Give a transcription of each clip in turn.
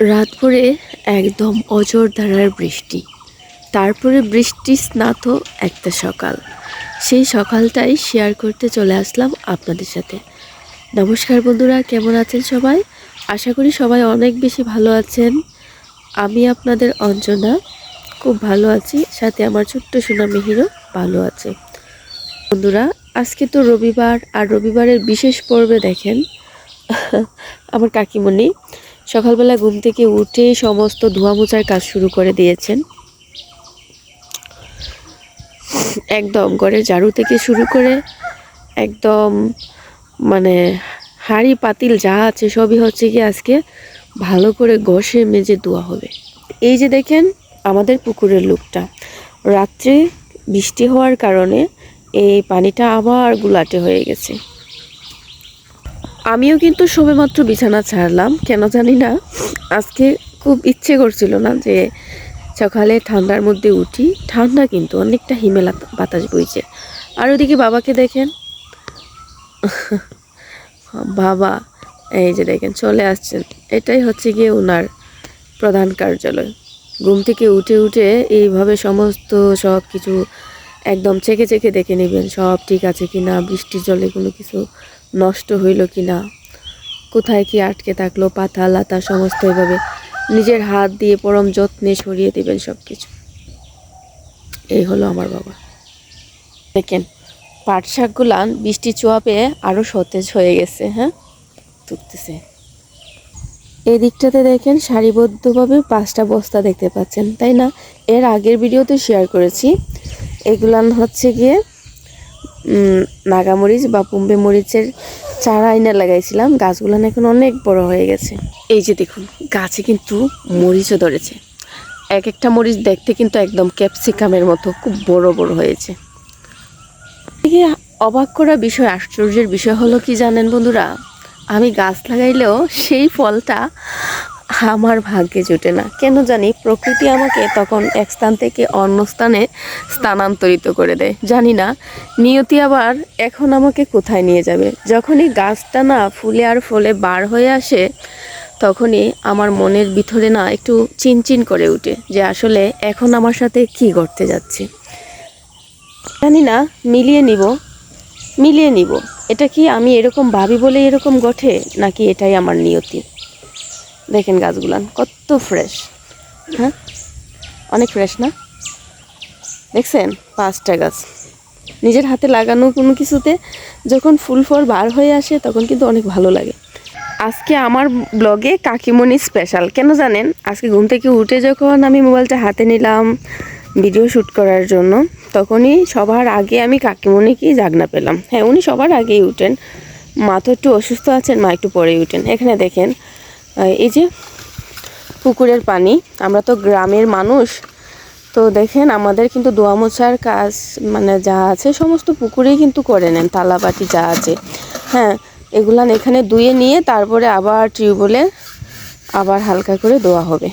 রাত ভরে একদম অজর ধারার বৃষ্টি। তারপরে বৃষ্টি স্নাত একটা সকাল। সেই সকালটাই শেয়ার করতে চলে আসলাম আপনাদের সাথে। নমস্কার বন্ধুরা, কেমন আছেন সবাই? আশা করি সবাই অনেক বেশি ভালো আছেন। আমি আপনাদের অঞ্জনা, খুব ভালো আছি। সাথে আমার ছোট্ট সোনা মিহিরও ভালো আছে। বন্ধুরা, আজকে তো রবিবার, আর রবিবারের বিশেষ পর্বে দেখেন। আমার কাকিমণি সকালবেলা ঘুম থেকে উঠে সমস্ত ধোয়া মোছার কাজ শুরু করে দিয়েছেন। একদম ঘরের ঝাড়ু থেকে শুরু করে একদম মানে হাঁড়ি পাতিল যা আছে সবই হচ্ছে কি আজকে ভালো করে ঘষে মেজে ধোয়া হবে। এই যে দেখেন আমাদের পুকুরের লুকটা। রাত্রে বৃষ্টি হওয়ার কারণে এই পানিটা আবার গুলাটে হয়ে গেছে। আমিও কিন্তু সবেমাত্র বিছানা ছাড়লাম, কেন জানি না। আজকে খুব ইচ্ছে করছিল না যে সকালে ঠান্ডার মধ্যে উঠি। ঠান্ডা কিন্তু অনেকটা হিমেলা বাতাস বইছে। আর ওদিকে বাবাকে দেখেন। বাবা, এই যে দেখেন, চলে আসছেন। এটাই হচ্ছে গিয়ে ওনার প্রধান কার্যালয়। ঘুম থেকে উঠে উঠে এইভাবে সমস্ত সব কিছু একদম চেকে চেকে দেখে নেবেন, সব ঠিক আছে কি না বৃষ্টির জলে কোনো কিছু নষ্ট হইল কি না কোথায় কি আটকে থাকল পাতা, লাতা, সমস্ত এভাবে? নিজের হাত দিয়ে পরম যত্নে সরিয়ে দিবেন সব কিছু এই হলো আমার বাবা। দেখেন পাট শাকগুলান বৃষ্টি চোয়া পেয়ে আরও সতেজ হয়ে গেছে হ্যাঁ? তুলতেছে। এই দিকটাতে দেখেন, সারিবদ্ধভাবে পাঁচটা বস্তা দেখতে পাচ্ছেন, তাই না? এর আগের ভিডিওতে শেয়ার করেছি। এগুলান হচ্ছে গিয়ে নাগামরিচ বা পুম্বে মরিচের চারা আইনা লাগাইছিলাম। গাছগুলান এখন অনেক বড় হয়ে গেছে। এই যে দেখুন, গাছে কিন্তু মরিচও ধরেছে। এক একটা মরিচ দেখতে কিন্তু একদম ক্যাপসিকামের মতো, খুব বড় বড় হয়েছে। অবাক করা বিষয়, আশ্চর্যের বিষয় হলো কি জানেন বন্ধুরা? আমি গাছ লাগাইলেও সেই ফলটা আমার ভাগ্যে জুটে না। কেন জানি প্রকৃতি আমাকে তখন এক স্থান থেকে অন্য স্থানে স্থানান্তরিত করে দেয়। জানি না, নিয়তি আবার এখন আমাকে কোথায় নিয়ে যাবে? যখনই গাছটা না ফুলে আর ফলে বার হয়ে আসে, তখনই আমার মনের ভিতরে না একটু চিনচিন করে ওঠে যে আসলে এখন আমার সাথে কি ঘটতে যাচ্ছে। জানি না, মিলিয়ে নিব মিলিয়ে নিব। এটা কি আমি এরকম ভাবি বলে এরকম ঘটে, নাকি এটাই আমার নিয়তি? দেখেন গাছগুলান কত ফ্রেশ হ্যাঁ? অনেক ফ্রেশ না? দেখছেন? পাঁচটা গাছ। নিজের হাতে লাগানো কোনো কিছুতে যখন ফুল ফল বার হয়ে আসে, তখন কিন্তু অনেক ভালো লাগে। আজকে আমার ব্লগে কাকিমণি স্পেশাল কেন জানেন? আজকে ঘুম থেকে উঠে যখন আমি মোবাইলটা হাতে নিলাম ভিডিও শ্যুট করার জন্য, তখনই সবার আগে আমি কাকিমণিকেই জাগনা পেলাম। হ্যাঁ উনি সবার আগেই উঠেন। মা তো একটু অসুস্থ আছেন, মা একটু পরেই উঠেন। এখানে দেখেন এই যে পুকুরের পানি, আমরা তো গ্রামের মানুষ, তো দেখেন আমাদের কিন্তু দোয়া মোছার কাজ মানে যা আছে সমস্ত পুকুরেই কিন্তু করে নেন, তালাবাটি যা আছে। হ্যাঁ এগুলান এখানে ধুয়ে নিয়ে তারপরে আবার টিউবওয়েলে আবার হালকা করে দোয়া হবে।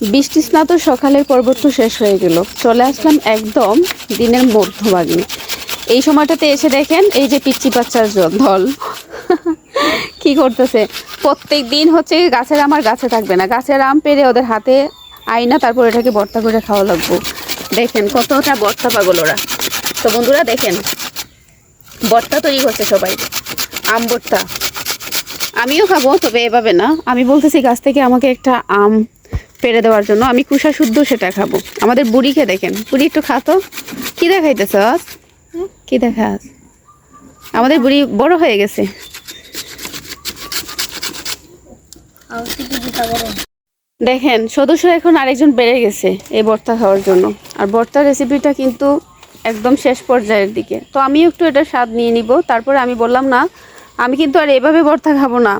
বৃষ্টি স্নাত সকালের পর্বত শেষ হয়ে গেল। চলে আসলাম একদম দিনের মধ্যভাগে। এই সময়টাতে এসে দেখেন এই যে পিচ্ছি বাচ্চার দল কি করতেছে? প্রত্যেক দিন হচ্ছে গাছের আমার গাছে থাকবে না। গাছের আম পেরে ওদের হাতে আইনা তারপর এটাকে ভর্তা করে খাওয়া লাগবো। দেখেন কতটা ভর্তা পাগল ওরা। তো বন্ধুরা, দেখেন, ভর্তা তৈরি করছে সবাই। আম ভর্তা। আমিও খাব, তবে এভাবে না। আমি বলতেছি, গাছ থেকে আমাকে একটা আম পেরে দেওয়ার জন্য আমি কুষা শুদ্ধ সেটা খাব। আমাদের বুড়িকে দেখেন। বুড়ি একটু খাতো। কি দেখাইতেছ? কি দেখাস? আমাদের বুড়ি বড় হয়ে গেছে। দেখেন, সদস্য এখন আরেকজন বেড়ে গেছে এই ভর্তা খাওয়ার জন্য। আর ভর্তার রেসিপিটা কিন্তু একদম শেষ পর্যায়ের দিকে। তো আমি একটু এটা স্বাদ নিয়ে নিব। তারপরে আমি বললাম, না, আমি কিন্তু আর এভাবে ভর্তা খাব না।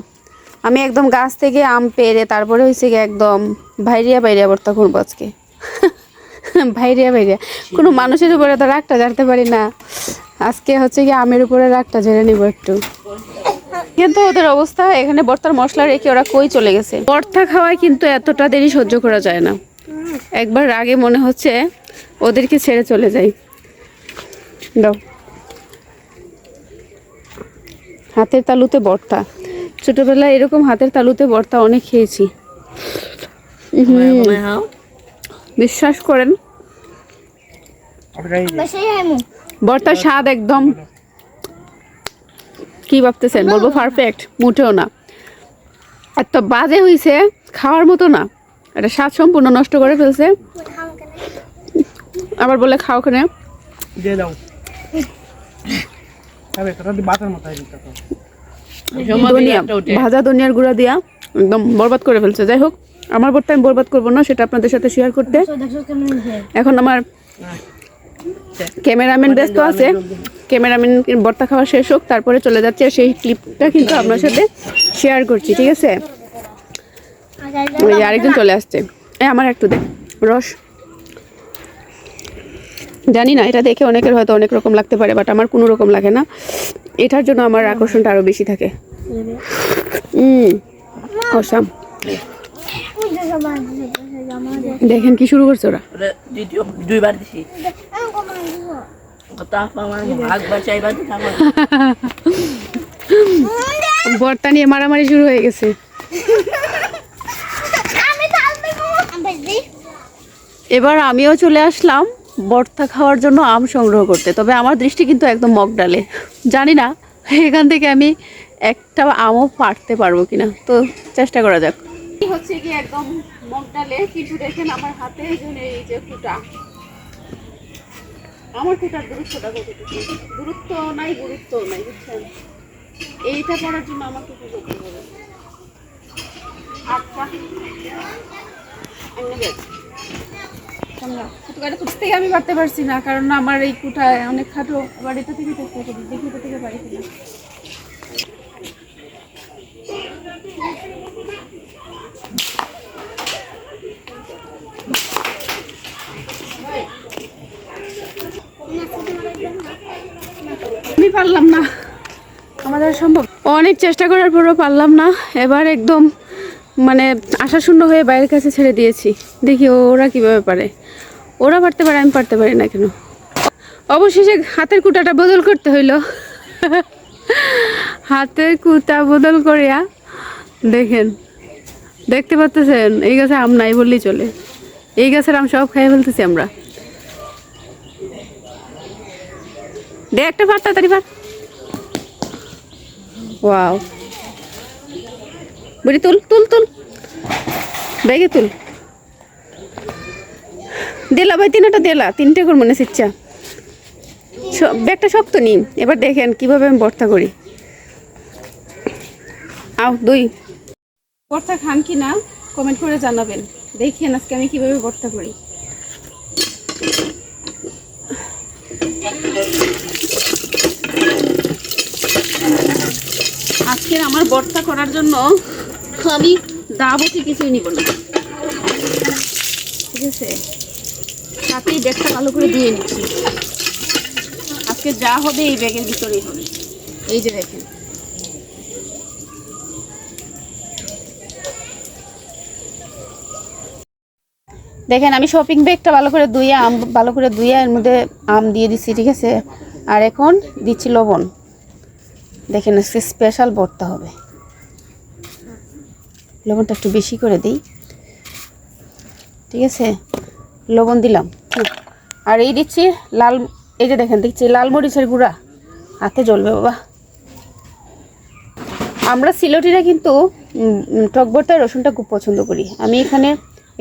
আমি একদম গাছ থেকে আম পেরে তারপরে হয়েছে গিয়ে একদম ভাইরিয়া ভাইরিয়া ভর্তা করব আজকে। ভাইরিয়া ভাইরিয়া। কোনো মানুষের উপরে তো রাগটা জানতে পারি না। আজকে হচ্ছে কি আমের উপরে রাগটা ঝেড়ে নিব একটু। কিন্তু ওদের অবস্থা, এখানে বর্তার মশলা রেখে ওরা কই চলে গেছে? বর্তা খাওয়ায় কিন্তু এতটা দেরি সহ্য করা যায় না। একবার রাগে মনে হচ্ছে ওদেরকে ছেড়ে চলে যাই। দাও। হাতের তালুতে ভর্তা ছোটবেলায় এরকম হাতের তালুতে ভর্তা অনেক খেয়েছি। বিশ্বাস করেন। ভর্তার স্বাদ একদম। কি ভাবতেছেন? বলব পারফেক্ট মোটেও না। এত বাজে হইছে খাওয়ার মতো না। এটা স্বাদ সম্পূর্ণ নষ্ট করে ফেলছে। আবার বলে খাও দিয়ে দাও। ভাজা ধনিয়ার গুঁড়া দিয়া একদম বরবাদ করে ফেলছে। যাই হোক আমার বোর্ডটা আমি বরবাদ করব না সেটা আপনাদের সাথে শেয়ার করতে। এখন আমার ক্যামেরাম্যান ব্যস্ত আছে। ক্যামেরাম্যান বর্তা খাওয়া শেষ হোক তারপরে চলে যাচ্ছে। সেই ক্লিপটা কিন্তু আপনার সাথে শেয়ার করছি ঠিক আছে? ওই আরেকজন চলে আসছে। এ আমার একটু দেখ রস। জানি না এটা দেখে অনেকের হয়তো অনেক রকম লাগতে পারে বাট আমার কোনো রকম লাগে না। এটার জন্য আমার আকর্ষণটা আরও বেশি থাকে। Hmm awesome. দেখেন কি শুরু করছে ওরা। দুইবার দিছি। বর্তা নিয়ে মারামারি শুরু হয়ে গেছে। এবার আমিও চলে আসলাম। বর্তা খাওয়ার জন্য আম সংগ্রহ করতে। তবে আমার দৃষ্টি কিন্তু একদম মগ ডালে। জানি না, এখান থেকে আমি একটা আমও পারতে পারব কিনা। তো চেষ্টা করা যাক। হচ্ছে কি একদম মগ ডালে। কিছু দেখেন আমার হাতে এই যে কুটা। আমার কুটার দূরত্বটা কতটুকু? দূরত্ব নাই, গুরুত্ব নাই, বুঝছেন? এইটা পড়ার জন্য আমাকে কি করতে হবে। আচ্ছা। এমনি থেকে আমি পারতে পারছি না, কারণ আমার এই কুটায় অনেক খাটো আবার এটা থেকে চেষ্টা করি, দেখি এটা থেকে পারি কিনা। আমি পারলাম না। আমাদের সম্ভব। অনেক চেষ্টা করার পরও পারলাম না। এবার একদম মানে আশা শূন্য হয়ে বাইরের কাছে ছেড়ে দিয়েছি। দেখি ওরা কীভাবে পারে। ওরা পারতে পারে, আমি পারতে পারি না কেন? অবশেষে হাতের কুটাটা বদল করতে হইল। হাতের কুটা বদল করিয়া দেখেন, দেখতে পাচ্তেছেন, এই গাছে আম নাই বললেই চলে। এই গাছের আম সব খাই ফেলতেছি আমরা। দে একটা ভাত, তাড়াতাড়ি ভাত। ওয়াও। বুড়ি, তুল তুল তুল। ব্যাগে তুল। দিলা ভাই, তিনটা দিলা, তিনটে করে মনে ইচ্ছা ব্যাগটা শক্ত নি এবার দেখেন কীভাবে আমি ভর্তা করি। আও, দুই। ভর্তা খান কি না কমেন্ট করে জানাবেন। দেখেন আজকে আমি কীভাবে ভর্তা করি। আজকের আমার ভর্তা করার জন্য আমি দাবতি কিছুই নিব না। ঠিক আছে? সাথেই ব্যাগটা ভালো করে দিয়ে নিচ্ছি। আজকে যা হবে এই ব্যাগের ভিতরেই হবে। এই যে দেখেন। দেখেন, আমি শপিং ব্যাগটা ভালো করে ধুয়ে, আম ভালো করে ধুয়ে এর মধ্যে আম দিয়ে দিচ্ছি, ঠিক আছে? আর এখন দিচ্ছি লবণ। দেখেন, আজকে স্পেশাল ভর্তা হবে। লবণটা একটু বেশি করে দিই। ঠিক আছে? লবণ দিলাম। আর এই দিচ্ছি লাল এই যে দেখেন দেখছি লাল মরিচের গুঁড়া। হাতে জ্বলবে বাবা। আমরা সিলটিরা কিন্তু টক ভর্তায় রসুনটা খুব পছন্দ করি। আমি এখানে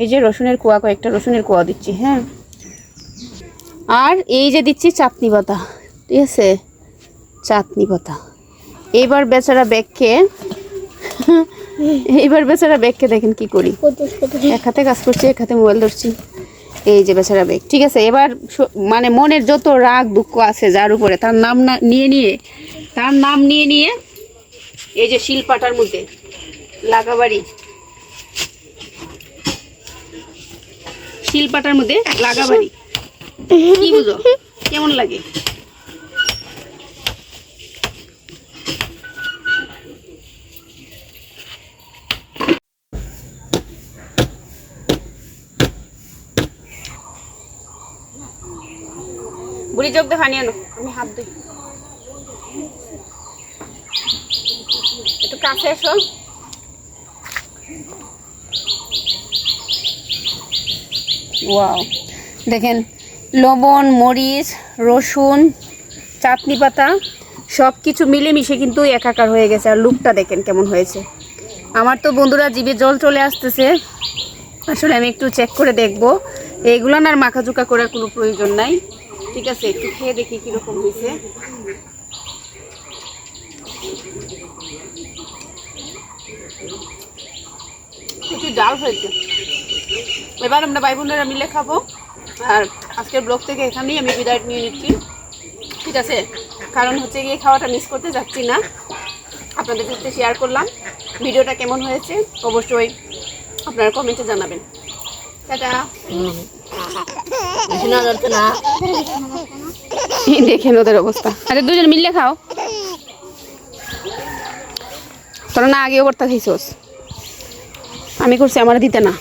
এই যে রসুনের কুয়া কয়েকটা রসুনের কুয়া দিচ্ছি হ্যাঁ। আর এই যে দিচ্ছি চাটনি পাতা ঠিক আছে? চাটনি পাতা। এইবার বেচারা ব্যাগকে এইবার বেচারা ব্যাগকে দেখেন কি করি। এক হাতে কাজ করছি এক হাতে মোবাইল ধরছি। এই যে বেচারা বেগ ঠিক আছে, এবার মানে মনের যত রাগ দুঃখ আছে যার উপরে, তার নাম না নিয়ে নিয়ে, তার নাম নিয়ে নিয়ে এই যে শিলপাটার মধ্যে লাগাবাড়ি। শিলপাটার মধ্যে লাগাবাড়ি। কি বুঝো? কেমন লাগে? বুড়ি যোগ দেখা নিয়ে আমি হাত দিই একটু কাছে এসো। ওয়াও। দেখেন লবণ মরিচ রসুন চাটনি পাতা সব কিছু মিলেমিশে কিন্তু একাকার হয়ে গেছে। আর লুকটা দেখেন কেমন হয়েছে। আমার তো বন্ধুরা জিভে জল চলে আসতেছে। আসলে আমি একটু চেক করে দেখব। এইগুলো না আর মাখাচুকা করার কোনো প্রয়োজন নাই। ঠিক আছে, একটু খেয়ে দেখি কীরকম হয়েছে। প্রচুর ডাল হয়েছে। এবার আমরা ভাই বোনেরা মিলে খাব। আর আজকের ব্লগ থেকে এখানেই আমি বিদায় নিয়ে নিচ্ছি। ঠিক আছে, কারণ হচ্ছে গিয়ে খাওয়াটা মিস করতে যাচ্ছি না। আপনাদের সাথে শেয়ার করলাম। ভিডিওটা কেমন হয়েছে, অবশ্যই আপনারা কমেন্টে জানাবেন। টাটা। দেখেন ওদের অবস্থা। আরে দুজন মিললে খাও। তোরা না আগে বর্তা খাইছোস। আমি করছি, আমার দিতে না।